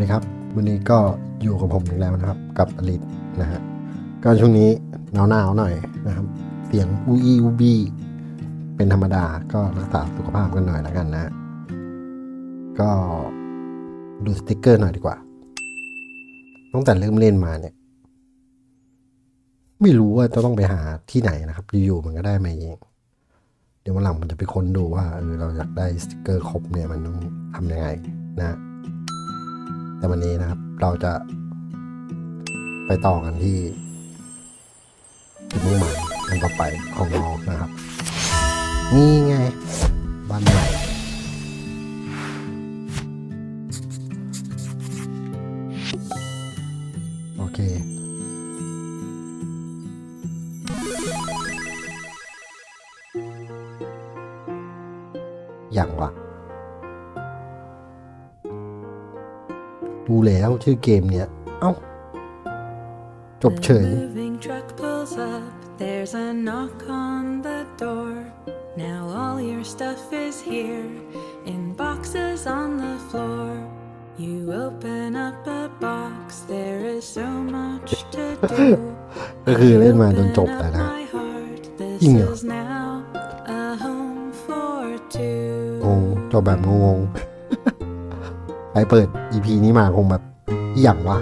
วัสดีครับ วันนี้ก็อยู่กับผมอีกแล้วนะครับ กับอลิตนะฮะก็ช่วงนี้หนาวหนาวหน่อยนะครับ เสียงอูอีอูบีเป็นธรรมดาก็รักษาสุขภาพกันหน่อยแล้วกันนะฮะก็ดูสติกเกอร์หน่อยดีกว่าตั้งแต่เริ่มเล่นมาเนี่ย ไม่รู้ว่าจะต้องไปหาที่ไหนนะครับ อยู่ๆมันก็ได้มาเองเดี๋ยววันหลังมันจะไปค้นดูว่าเออเราอยากได้สติกเกอร์ครบเนี่ยมันต้องทำยังไงนะ แต่วันนี้นะครับเราจะไปต่อกันที่จุดมุ่งหมายอันต่อไปของน้องนะครับ นี่ไงบ้านใหม่โอเคอย่างวะ ดูแล้วชื่อเกมเนี้ย เอ้า จบเฉย The moving truck pulls up. There's a knock on the door. Now all your stuff is here in boxes on the floor. You open up a box. There is so much to do. ก็คือเล่นมาจนจบแล้ว Open นะ up my heart. This จริงเหรอ is now a home for two. งงจบแบบงงๆไป เปิด EP นี้มาคงแบบอหย่างวะ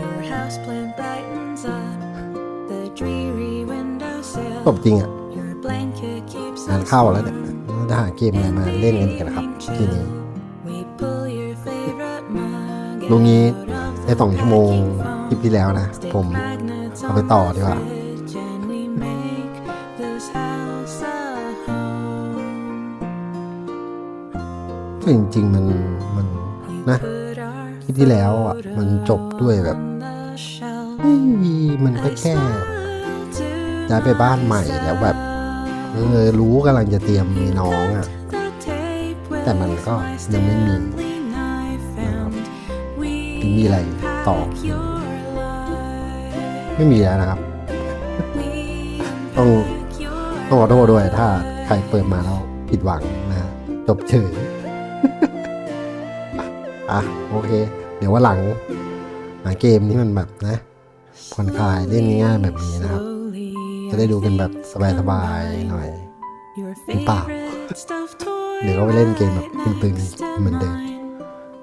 Your house plant brightens up. The dreary windowsill. จบจริงอะ Your blanket keeps งาน us เข้าแล้วเนี่ยเราจะหาเกมอะไรมาเล่นกันอีกันนะครับ ทีนี้ We pull your favorite mug ลุงนี้ out of ได้สองชั่วโมง packing คลิปที่แล้วนะ Stick ผม magnets เอาไปต่อดีกว่า ซึ่งจริง ๆ มันมันนะ put our คลิปที่แล้วอะมันจบด้วยแบบเฮ้ยมันก็แค่ย้ายไปบ้านใหม่แล้วแบบเออรู้กำลังจะเตรียมมีน้องอะแต่มันก็ยังไม่มีนะครับมีอะไรต่อ ไม่มีแล้วนะครับ ต้องต้องขอโทษด้วยถ้าใครเปิดมาแล้วผิดหวังนะจบเฉย อะโอเค เดี๋ยวว่าหลังหาเกมที่มันแบบนะผ่อนคลายเล่นง่ายแบบนี้นะครับ จะได้ดูกันแบบสบายๆหน่อยหรือเปล่าเดี๋ยวก็ไปเล่นเกมแบบตึงๆเหมือนเดิม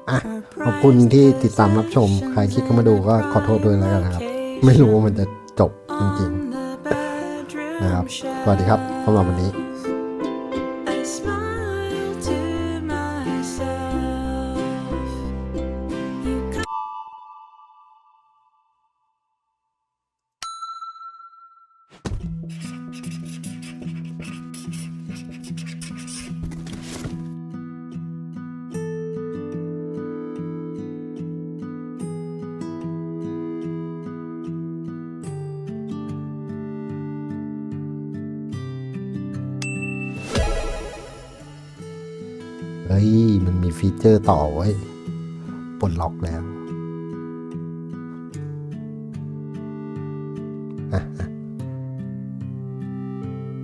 อะขอบคุณที่ติดตามรับชม ใครที่เข้ามาดูก็ขอโทษด้วยแล้วกันนะครับ ไม่รู้ว่ามันจะจบจริงๆนะครับ สวัสดีครับสำหรับวันนี้ ฮ้ย มันมีฟีเจอร์ต่อไว้ปลดล็อกแล้วอะ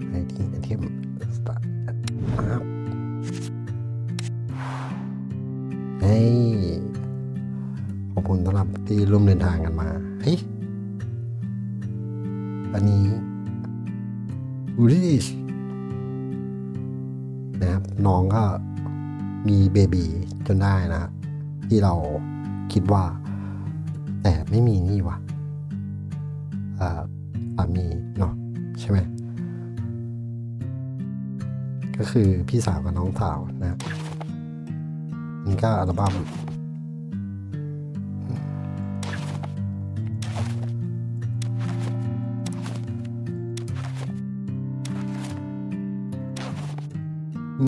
ไอทีไอเทมสตาร์ทอัพเฮ้ยขอบคุณสำหรับที่ร่วมเดินทางกันมา เฮ้ย อันนี้ริชนะครับ น้องก็ มีเบบีจนได้นะ ที่เราคิดว่า แต่ไม่มีนี่วะอ่าสามีเนาะใช่ไหมก็คือพี่สาวกับน้องสาวนะนี่ก็อัลบั้ม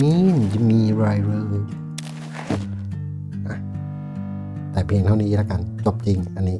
นจะมีอะไรเลยแต่เพียงเท่านี้แล้วกันจบจริงอันนี้